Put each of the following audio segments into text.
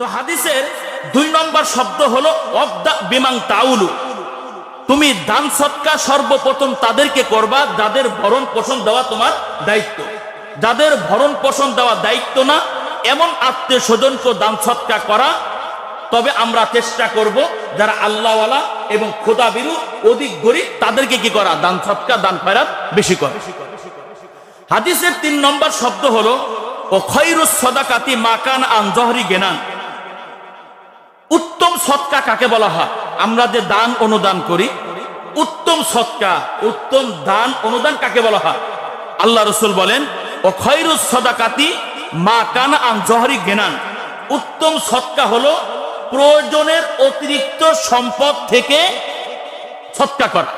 তো হাদিসের দুই নম্বর শব্দ হলো, অবদা বিমাং তাউলু। তুমি দান সৎকা সর্বপ্রথম তাদেরকে করবা, যাদের ভরণ পোষণ দেওয়া তোমার দায়িত্ব। যাদের ভরণ পোষণ দেওয়া দায়িত্ব না, এমন আত্মীয় স্বজনকে দান সৎকা করা। তবে আমরা চেষ্টা করব, যারা আল্লাহওয়ালা এবং খোদা বিরু অধিক গরিব, তাদেরকে কি করা? দান সৎকা দান ফেরাত বেশি করে। হাদিসের তিন নম্বর শব্দ হলো, ও খৈরুস সদাকাতি মাকান আন জহরি গেনান। উত্তম সৎকা কাকে বলা হয়? আমরা যে দান অনুদান করি, উত্তম সৎকা, উত্তম দান অনুদান কাকে বলা হয়? আল্লাহ রসুল বলেন, ও খৈরুস সদাকাতি মা কান আন জহরি গেনান। উত্তম সৎকা হলো প্রয়োজনের অতিরিক্ত সম্পদ থেকে সৎকা করা।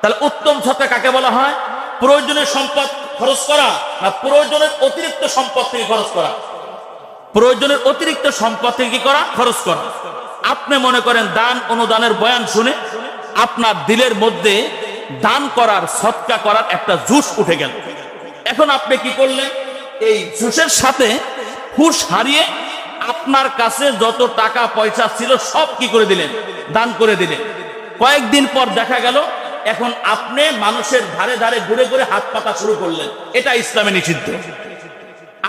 তাহলে উত্তম সৎকা কাকে বলা হয়? প্রয়োজনের সম্পদ খরচ করা না প্রয়োজনের অতিরিক্ত সম্পদ থেকে খরচ করা? প্রয়োজনের অতিরিক্ত সম্পদ থেকে কি করা? খরচ করা। আপনি মনে করেন দান অনুদানের বয়ান শুনে আপনার দিলের মধ্যে দান করার, সৎকা করার একটা জুস উঠে গেল। এখন আপনি কি করলেন? এই জুসের সাথে হুশ হারিয়ে আপনার কাছে যত টাকা পয়সা ছিল সব কি করে দিলেন? দান করে দিলেন। কয়েকদিন পর দেখা গেল, এখন আপনি মানুষের ধারে ধারে ঘুরে ঘুরে হাত পাতা শুরু করলেন। এটা ইসলামে নিষিদ্ধ।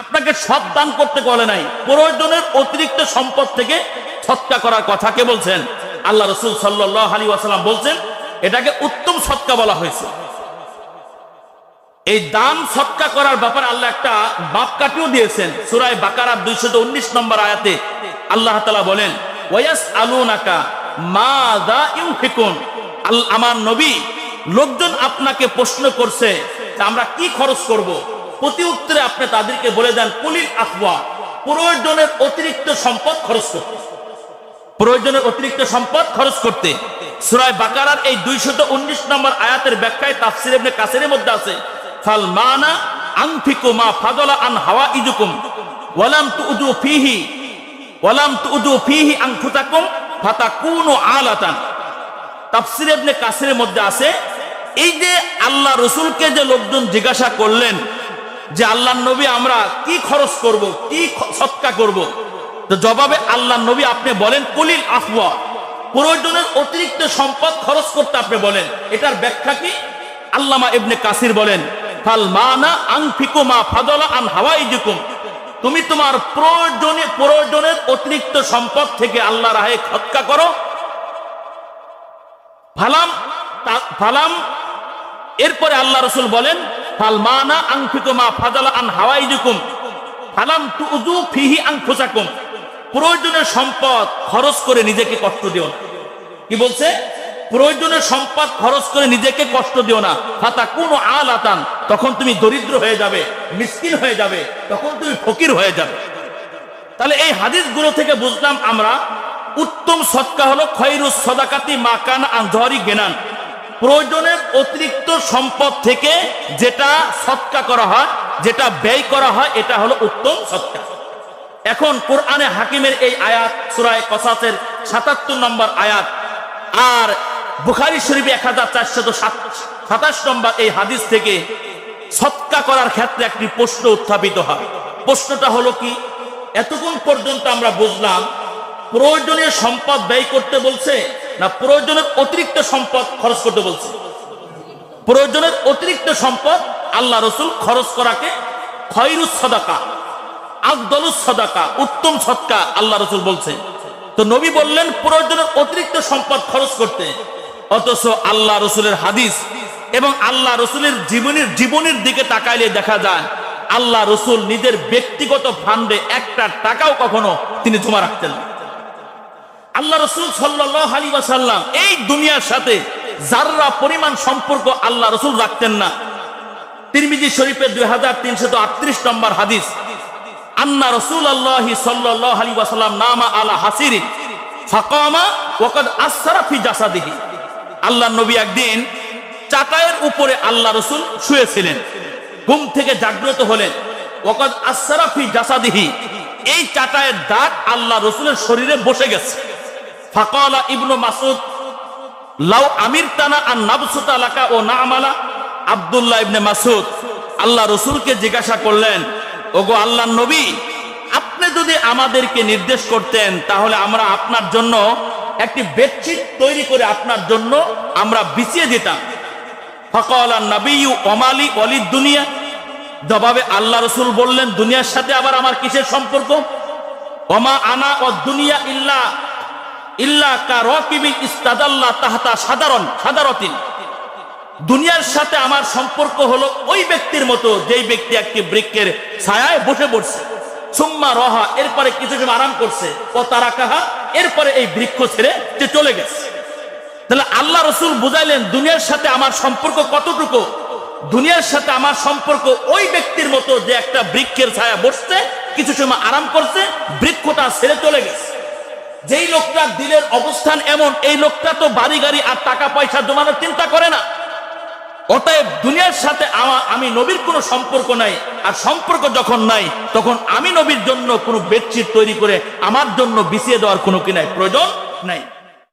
আপনাকে সব দান করতে বলে নাই। প্রয়োজনের অতিরিক্ত সম্পদ থেকে সৎকা করার কথা কে বলছেন? আল্লাহ রসুল সাল্লাহ আলী ওয়াসাল্লাম বলছেন, এটাকে উত্তম সৎকা বলা হয়েছে। এই দান সৎকা করার ব্যাপারে আল্লাহ একটা বাপ কাটিও দিয়েছেন। সুরায় বাকারার দুইশো উনিশ নম্বর আয়াতে আল্লাহ তালা বলেন ওয়াস আলু নাকা মা দা ইউ ফিকুন আমার নবী, লোকজন আপনাকে প্রশ্ন করছে আমরা কি খরচ করব। প্রতি উত্তরে আপনি তাদেরকে বলে দেন, কুলিল আফওয়া প্রয়োজনের অতিরিক্ত সম্পদ খরচ করতে। প্রয়োজনের অতিরিক্ত সম্পদ খরচ করতে। সুরায় বাকারার এই দুইশত উনিশ নম্বর আয়াতের ব্যাখ্যায় তাফসির ইবনে কাসিরের মধ্যে আছে, ফাল মানা আনফিকু মা ফাদলা আন হাওয়া ইজুকুম ওয়ালাম তুজু ফিহি, ওয়ালাম তুজু ফিহি আনফুতাকুম ফাতাকুনু আলাতান। তাফসির ইবনে কাসিরের মধ্যে আছে, এই যে আল্লাহ রসুলকে যে লোকজন জিজ্ঞাসা করলেন যে আল্লাহ নবী আমরা কি খরচ করব, কি সৎকা করব? তো জবাবে আল্লাহ নবী আপনি বলেন, কলিল আফওয়া। প্রয়োজনের অতিরিক্ত সম্পদ খরচ করতে আপনি বলেন। এটার ব্যাখ্যা কি? আল্লামা ইবনে কাসির বলেন, ফাল মানা আনফিকু মা ফাদলা আন হাওয়াইজুকুম। তুমি তোমার প্রয়োজনে প্রয়োজনের অতিরিক্ত সম্পদ থেকে আল্লাহ রাহে খৎকা করো। ফালাম ফালাম, এরপরে আল্লাহ রসুল বলেন ফালমানা আংফিকুমা ফাদালা আন হাওয়াইজুকুম। ফালাম ফিহি প্রয়োজনের সম্পদ খরচ করে নিজেকে কষ্ট দিও না। কি বলছে? প্রয়োজনের সম্পদ খরচ করে নিজেকে কষ্ট দিও না। ফাতা কোন আল আতান তখন তুমি দরিদ্র হয়ে যাবে, মিসকিন হয়ে যাবে, তখন তুমি ফকির হয়ে যাবে। তাহলে এই হাদিসগুলো থেকে বুঝলাম আমরা, উত্তম সৎকা হলো খৈরুস সদাকাতি মাকান আনজহরি গেনান। প্রয়োজনের অতিরিক্ত সম্পদ থেকে যেটা সৎকা করা হয়, যেটা ব্যয় করা হয়, এটা হলো উত্তম সৎকা। এখন কোরআনে হাকিমের এই আয়াত, সুরায় কসাসের সাতাত্তর নম্বর আয়াত, আর বুখারি শরীফে এক হাজার চারশত সাতাশ নম্বর এই হাদিস থেকে সৎকা করার ক্ষেত্রে একটি প্রশ্ন উত্থাপিত হয়। প্রশ্নটা হলো কি? এতক্ষণ পর্যন্ত আমরা বুঝলাম, প্রয়োজনীয় সম্পদ ব্যয় করতে বলছে না, প্রয়োজনের অতিরিক্ত সম্পদ খরচ করতে বলছে। প্রয়োজনের অতিরিক্ত সম্পদ আল্লাহ রসুল খরচ করাকে খয়রুস সদাকা আকদলুস সদাকা, উত্তম সৎকা আল্লাহ রসুল বলছে। তো নবী বললেন, প্রয়োজনের অতিরিক্ত সম্পদ খরচ করতে। অথচ আল্লাহ রসুলের হাদিস এবং আল্লাহ রসুলের জীবনের জীবনের দিকে তাকাইলে দেখা যায়, আল্লাহ রসুল নিজের ব্যক্তিগত ফান্ডে একটা টাকাও কখনো তিনি জমা রাখতেন না। আল্লাহ রসুল সাল্লাহ আলী ওয়াসাল্লাম এই দুনিয়ার সাথে যাররা পরিমাণ সম্পর্ক আল্লাহ রসুল রাখতেন না। তিরমিজি শরীফের দুই হাজার তিনশত আটত্রিশ নম্বর হাদিস, আন্না রসুল আল্লাহি সাল্লাহ আলী নামা আলা হাসিরিন ফাকামা ওয়াকাদ জাসাদিহি। আল্লাহ নবী একদিন চাটায়ের উপরে আল্লাহ রসুল শুয়েছিলেন, ঘুম থেকে জাগ্রত হলেন। ওয়াকাদ আসসারাফি জাসাদিহি। এই চাটায়ের দাগ আল্লাহ রসুলের শরীরে বসে গেছে। ফাকালা ইবনু মাসুদ লাউ আমির তানা আর নাবসুতা লাকা ও না আমালা? আবদুল্লাহ ইবনে মাসুদ আল্লাহ রসুলকে জিজ্ঞাসা করলেন, ওগো আল্লাহ নবী, আপনি যদি আমাদেরকে নির্দেশ করতেন, তাহলে আমরা আপনার জন্য একটি বেডশিট তৈরি করে আপনার জন্য আমরা বিছিয়ে দিতাম। ফকল নবী ওমালি অলিদ দুনিয়া, জবাবে আল্লাহ রসুল বললেন, দুনিয়ার সাথে আবার আমার কিসের সম্পর্ক? ওমা আনা ও দুনিয়া ইল্লা দুনিয়ার সাথে আমার সম্পর্ক হলো ওই ব্যক্তির মতো, যেই ব্যক্তি একটি বৃক্ষের ছায়ায় বসে পড়ছে। সুম্মা রহা, এরপরে কিছু সময় আরাম করছে। ও তারা কাহা এরপরে এই বৃক্ষ ছেড়ে যে চলে গেছে। তাহলে আল্লাহ রসুল বুঝাইলেন, দুনিয়ার সাথে আমার সম্পর্ক কতটুকু? দুনিয়ার সাথে আমার সম্পর্ক ওই ব্যক্তির মতো যে একটা বৃক্ষের ছায়া বসছে, কিছু সময় আরাম করছে, বৃক্ষটা ছেড়ে চলে গেছে। যেই লোকটার দিলের অবস্থান এমন, এই লোকটা তো বাড়ি, গাড়ি আর টাকা, পয়সা জমানোর চিন্তা করে না। অতএব দুনিয়ার সাথে আমার, আমি নবীর কোনো সম্পর্ক নাই, আর সম্পর্ক যখন নাই, তখন আমি নবীর জন্য কোনো বেডশিট তৈরি করে আমার জন্য বিছিয়ে দেওয়ার কোনো কি নাই, প্রয়োজন নাই।